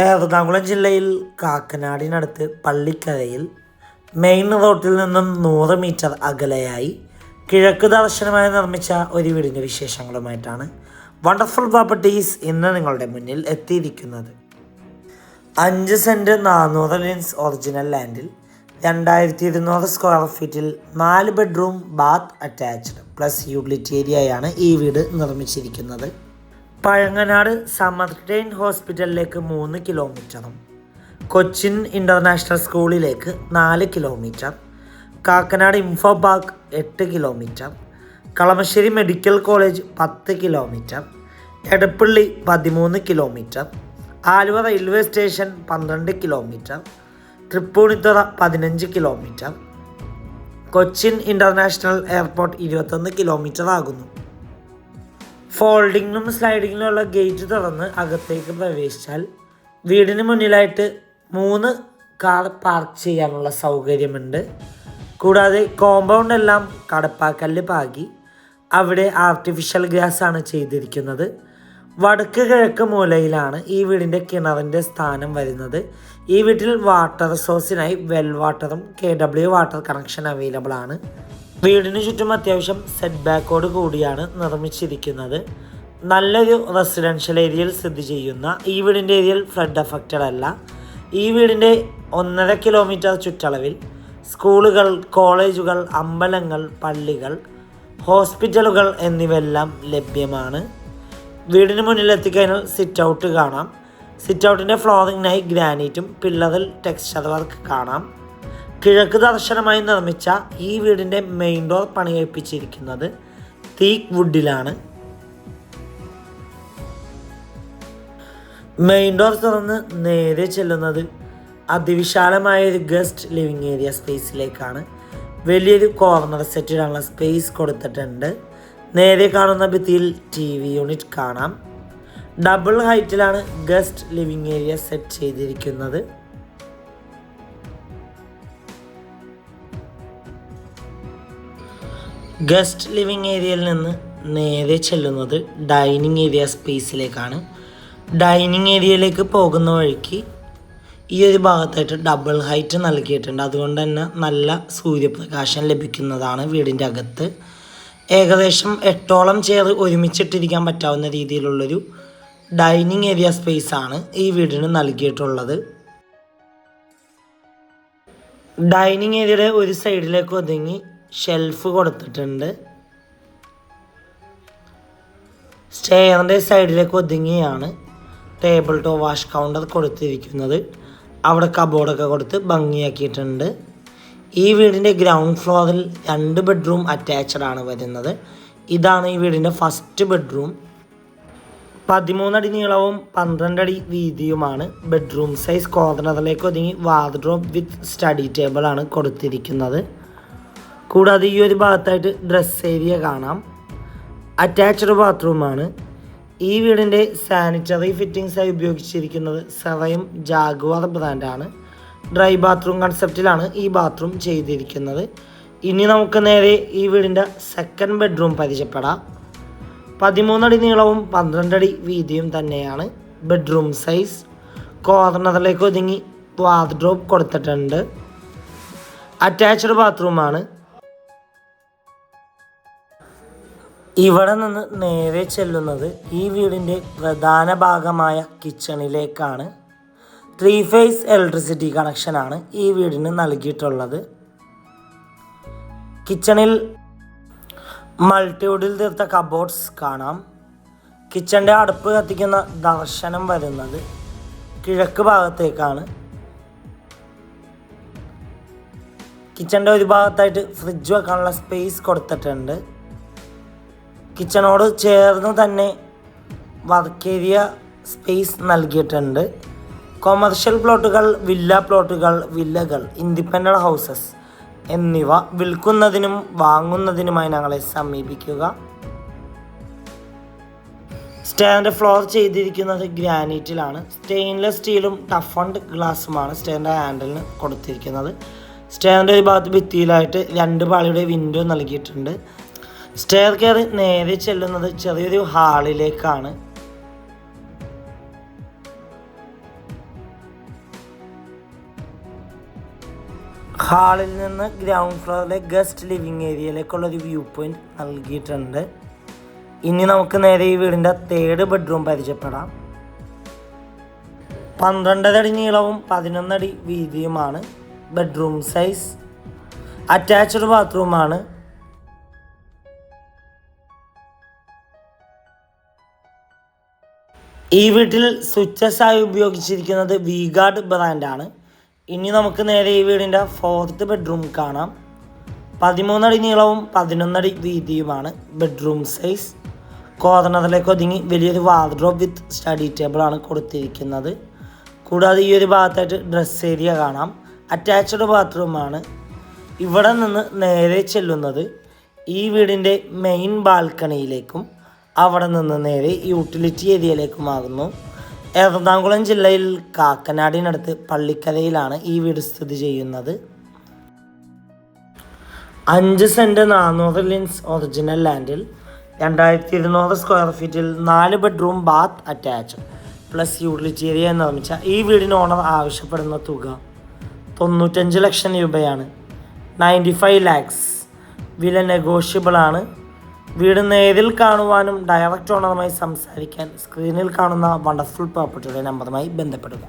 എറണാകുളം ജില്ലയിൽ കാക്കനാടിനടുത്ത് പള്ളിക്കരയിൽ മെയിൻ റോഡിൽ നിന്നും നൂറ് മീറ്റർ അകലെയായി കിഴക്ക് ദർശനമായി നിർമ്മിച്ച ഒരു വീടിന്റെ വിശേഷങ്ങളുമായിട്ടാണ് വണ്ടർഫുൾ പ്രോപ്പർട്ടീസ് ഇന്ന് നിങ്ങളുടെ മുന്നിൽ എത്തിയിരിക്കുന്നത്. അഞ്ച് സെന്റ് നാനൂറ് ലിൻസ് ഒറിജിനൽ ലാൻഡിൽ രണ്ടായിരത്തി ഇരുന്നൂറ് സ്ക്വയർ ഫീറ്റിൽ നാല് bedroom bath attached plus utility ഏരിയയാണ് ഈ വീട് നിർമ്മിച്ചിരിക്കുന്നത്. പഴങ്ങനാട് സമർട്ടൈൻ ഹോസ്പിറ്റലിലേക്ക് മൂന്ന് കിലോമീറ്ററും കൊച്ചിൻ ഇന്റർനാഷണൽ സ്കൂളിലേക്ക് നാല് കിലോമീറ്റർ കാക്കനാട് ഇൻഫോ പാർക്ക് എട്ട് കിലോമീറ്റർ കളമശ്ശേരി മെഡിക്കൽ കോളേജ് പത്ത് കിലോമീറ്റർ എടപ്പള്ളി പതിമൂന്ന് കിലോമീറ്റർ ആലുവ റെയിൽവേ സ്റ്റേഷൻ പന്ത്രണ്ട് കിലോമീറ്റർ തൃപ്പൂണിത്തുറ പതിനഞ്ച് കിലോമീറ്റർ കൊച്ചിൻ ഇന്റർനാഷണൽ എയർപോർട്ട് ഇരുപത്തൊന്ന് കിലോമീറ്റർ ആകുന്നു. ഫോൾഡിങ്ങിനും സ്ലൈഡിങ്ങിനുള്ള ഗേറ്റ് തുറന്ന് അകത്തേക്ക് പ്രവേശിച്ചാൽ വീടിന് മുന്നിലായിട്ട് മൂന്ന് കാർ പാർക്ക് ചെയ്യാനുള്ള സൗകര്യമുണ്ട്. കൂടാതെ കോമ്പൗണ്ട് എല്ലാം കടപ്പാക്കല്ല് പാകി അവിടെ ആർട്ടിഫിഷ്യൽ ഗ്രാസ് ആണ് ചെയ്തിരിക്കുന്നത്. വടക്ക് കിഴക്ക് മൂലയിലാണ് ഈ വീടിന്റെ കിണറിന്റെ സ്ഥാനം വരുന്നത്. ഈ വീട്ടിൽ വാട്ടർ സോഴ്സിനായി വെൽ വാട്ടറും K W water connection available ആണ്. വീടിന് ചുറ്റും അത്യാവശ്യം സെറ്റ് ബാക്കോട് കൂടിയാണ് നിർമ്മിച്ചിരിക്കുന്നത്. നല്ലൊരു റെസിഡൻഷ്യൽ ഏരിയയിൽ സ്ഥിതി ചെയ്യുന്ന ഈ വീടിന്റെ ഏരിയയിൽ ഫ്ലഡ് അഫക്റ്റഡ് അല്ല. ഈ വീടിന്റെ ഒന്നര കിലോമീറ്റർ ചുറ്റളവിൽ സ്കൂളുകൾ കോളേജുകൾ അമ്പലങ്ങൾ പള്ളികൾ ഹോസ്പിറ്റലുകൾ എന്നിവയെല്ലാം ലഭ്യമാണ്. വീടിന് മുന്നിൽ എത്തിക്കഴിഞ്ഞാൽ സിറ്റ് ഔട്ട് കാണാം സിറ്റ് ഔട്ടിന്റെ ഫ്ലോറിങ്ങിനായി ഗ്രാനൈറ്റും പില്ലറിൽ ടെക്സ്ചർ വർക്ക് കാണാം. കിഴക്ക് ദർശനമായി നിർമ്മിച്ച ഈ വീടിന്റെ മെയിൻ ഡോർ പണികഴിപ്പിച്ചിരിക്കുന്നത് തീക്ക് വുഡിലാണ് മെയിൻ ഡോർ തുറന്ന് നേരെ ചെല്ലുന്നത് അതിവിശാലമായ ഒരു ഗസ്റ്റ് ലിവിങ് ഏരിയ സ്പേസിലേക്കാണ് വലിയൊരു കോർണർ സെറ്റിനുള്ള സ്പേസ് കൊടുത്തിട്ടുണ്ട്. നേരെ കാണുന്ന ഭിത്തിയിൽ ടി വി യൂണിറ്റ് കാണാം. ഡബിൾ ഹൈറ്റിലാണ് ഗസ്റ്റ് ലിവിങ് ഏരിയ സെറ്റ് ചെയ്തിരിക്കുന്നത്. ഗസ്റ്റ് ലിവിങ് ഏരിയയിൽ നിന്ന് നേരെ ചെല്ലുന്നത് ഡൈനിങ് ഏരിയ സ്പേസിലേക്കാണ്. ഡൈനിങ് ഏരിയയിലേക്ക് പോകുന്ന വഴിക്ക് ഈ ഒരു ഭാഗത്തായിട്ട് ഡബിൾ ഹൈറ്റ് നൽകിയിട്ടുണ്ട്. അതുകൊണ്ട് തന്നെ നല്ല സൂര്യപ്രകാശം ലഭിക്കുന്നതാണ് വീടിന്റെ അകത്ത്. ഏകദേശം എട്ടോളം ചെയർ ഒരുമിച്ചിട്ടിരിക്കാൻ പറ്റാവുന്ന രീതിയിലുള്ളൊരു ഡൈനിങ് ഏരിയ സ്പേസ് ആണ് ഈ വീടിന് നൽകിയിട്ടുള്ളത്. ഡൈനിങ് ഏരിയയുടെ ഒരു സൈഡിലേക്ക് ഒതുങ്ങി ഷെൽഫ് കൊടുത്തിട്ടുണ്ട്. സ്റ്റെയറിന്റെ സൈഡിലേക്ക് ഒതുങ്ങിയാണ് ടേബിൾ ടോ വാഷ് കൗണ്ടർ കൊടുത്തിരിക്കുന്നത്. അവിടെ കബോർഡൊക്കെ കൊടുത്ത് ഭംഗിയാക്കിയിട്ടുണ്ട്. ഈ വീടിന്റെ ഗ്രൗണ്ട് ഫ്ലോറിൽ രണ്ട് ബെഡ്റൂം അറ്റാച്ച്ഡ് ആണ് വരുന്നത്. ഇതാണ് ഈ വീടിന്റെ ഫസ്റ്റ് ബെഡ്റൂം പതിമൂന്നടി നീളവും പന്ത്രണ്ടടി വീതിയുമാണ് ബെഡ്റൂം സൈസ് കോർണറിലേക്ക് ഒതുങ്ങി വാർഡ്രോബ് വിത്ത് സ്റ്റഡി ടേബിളാണ് കൊടുത്തിരിക്കുന്നത്. കൂടാതെ ഈ ഒരു ഭാഗത്തായിട്ട് ഡ്രസ് ഏരിയ കാണാം. അറ്റാച്ച്ഡ് ബാത്റൂമാണ് ഈ വീടിന്റെ സാനിറ്ററി ഫിറ്റിങ്സായി ഉപയോഗിച്ചിരിക്കുന്നത് സെറയും ജാഗ്വാർ ബ്രാൻഡാണ് ഡ്രൈ ബാത്റൂം കൺസെപ്റ്റിലാണ് ഈ ബാത്റൂം ചെയ്തിരിക്കുന്നത്. ഇനി നമുക്ക് നേരെ ഈ വീടിന്റെ സെക്കൻഡ് ബെഡ്റൂം പരിചയപ്പെടാം. പതിമൂന്നടി നീളവും പന്ത്രണ്ടടി വീതിയും തന്നെയാണ് ബെഡ്റൂം സൈസ് കോർണറിലേക്ക് ഒതുങ്ങി വാർഡ്രോബ് കൊടുത്തിട്ടുണ്ട്. അറ്റാച്ച്ഡ് ബാത്റൂമാണ് ഇവിടെ നിന്ന് നേരെ ചെല്ലുന്നത് ഈ വീടിന്റെ പ്രധാന ഭാഗമായ കിച്ചണിലേക്കാണ്. ത്രീ ഫേസ് ഇലക്ട്രിസിറ്റി കണക്ഷനാണ് ഈ വീടിന് നൽകിയിട്ടുള്ളത്. കിച്ചണിൽ മൾട്ടിവുഡിൽ തീർത്ത കബോർഡ്സ് കാണാം. കിച്ചന്റെ അടുപ്പ് കത്തിക്കുന്ന ദർശനം വരുന്നത് കിഴക്ക് ഭാഗത്തേക്കാണ്. കിച്ചന്റെ ഒരു ഭാഗത്തായിട്ട് ഫ്രിഡ്ജ് വെക്കാനുള്ള സ്പേസ് കൊടുത്തിട്ടുണ്ട്. കിച്ചണോട് ചേർന്ന് തന്നെ വർക്ക് ഏരിയ സ്പേസ് നൽകിയിട്ടുണ്ട് കൊമേർഷ്യൽ പ്ലോട്ടുകൾ വില്ല പ്ലോട്ടുകൾ വില്ലകൾ ഇൻഡിപെൻഡന്റ് ഹൗസസ് എന്നിവ വിൽക്കുന്നതിനും വാങ്ങുന്നതിനുമായി ഞങ്ങളെ സമീപിക്കുക. സ്റ്റേന്റെ ഫ്ലോർ ചെയ്തിരിക്കുന്നത് ഗ്രാനൈറ്റിലാണ്. സ്റ്റെയിൻലെസ് സ്റ്റീലും ടഫ് ആൻഡ് ഗ്ലാസ്സുമാണ് സ്റ്റേന്റെ ഹാൻഡിലിന് കൊടുത്തിരിക്കുന്നത്. സ്റ്റേന്റെ ഒരു ഭാഗത്ത് ഭിത്തിയിലായിട്ട് രണ്ട് പാളിയുടെ വിൻഡോ നൽകിയിട്ടുണ്ട്. സ്റ്റെയർ കയറി നേരെ ചെല്ലുന്നത് ചെറിയൊരു ഹാളിലേക്കാണ്. ഹാളിൽ നിന്ന് ഗ്രൗണ്ട് ഫ്ലോറിലെ ഗസ്റ്റ് ലിവിങ് ഏരിയയിലേക്കുള്ള ഒരു വ്യൂ പോയിന്റ് നൽകിയിട്ടുണ്ട്. ഇനി നമുക്ക് നേരെ ഈ വീടിന്റെ തേർഡ് ബെഡ്റൂം പരിചയപ്പെടാം. പന്ത്രണ്ടരടി നീളവും പതിനൊന്നടി വീതിയുമാണ് ബെഡ്റൂം സൈസ്. അറ്റാച്ച്ഡ് ബാത്റൂമാണ്. ഈ വീട്ടിൽ സ്വിച്ചസ് ആയി ഉപയോഗിച്ചിരിക്കുന്നത് വി ഗാർഡ് ബ്രാൻഡാണ് ഇനി നമുക്ക് നേരെ ഈ വീടിന്റെ ഫോർത്ത് ബെഡ്റൂം കാണാം. പതിമൂന്നടി നീളവും പതിനൊന്നടി വീതിയുമാണ് ബെഡ്റൂം സൈസ് കോർണറിലേക്ക് ഒതുങ്ങി വലിയൊരു വാർഡ്രോബ് വിത്ത് സ്റ്റഡി ടേബിളാണ് കൊടുത്തിരിക്കുന്നത്. കൂടാതെ ഈ ഒരു ഭാഗത്തായിട്ട് ഡ്രസ് ഏരിയ കാണാം. അറ്റാച്ച്ഡ് ബാത്റൂമാണ് ഇവിടെ നിന്ന് നേരെ ചെല്ലുന്നത് ഈ വീടിന്റെ മെയിൻ ബാൽക്കണിയിലേക്കും അവിടെ നിന്ന് നേരെ യൂട്ടിലിറ്റി ഏരിയയിലേക്കുമാകുന്നു എറണാകുളം ജില്ലയിൽ കാക്കനാടിനടുത്ത് പള്ളിക്കരയിലാണ് ഈ വീട് സ്ഥിതി ചെയ്യുന്നത്. അഞ്ച് സെന്റ് നാനൂറ് ലിൻസ് ഒറിജിനൽ ലാൻഡിൽ രണ്ടായിരത്തി ഇരുന്നൂറ് സ്ക്വയർ ഫീറ്റിൽ നാല് bedroom bath attach plus utility area നിർമ്മിച്ച ഈ വീടിന് ഓണർ ആവശ്യപ്പെടുന്ന തുക തൊണ്ണൂറ്റഞ്ച് ലക്ഷം രൂപയാണ്. നയന്റി ഫൈവ് ലാക്സ് വില നെഗോഷ്യബിൾ ആണ്. വീട് നേരിൽ കാണുവാനും ഡയറക്റ്റ് ഓണറുമായി സംസാരിക്കാൻ സ്ക്രീനിൽ കാണുന്ന വണ്ടർഫുൾ പ്രോപ്പർട്ടിയുടെ നമ്പറുമായി ബന്ധപ്പെടുക.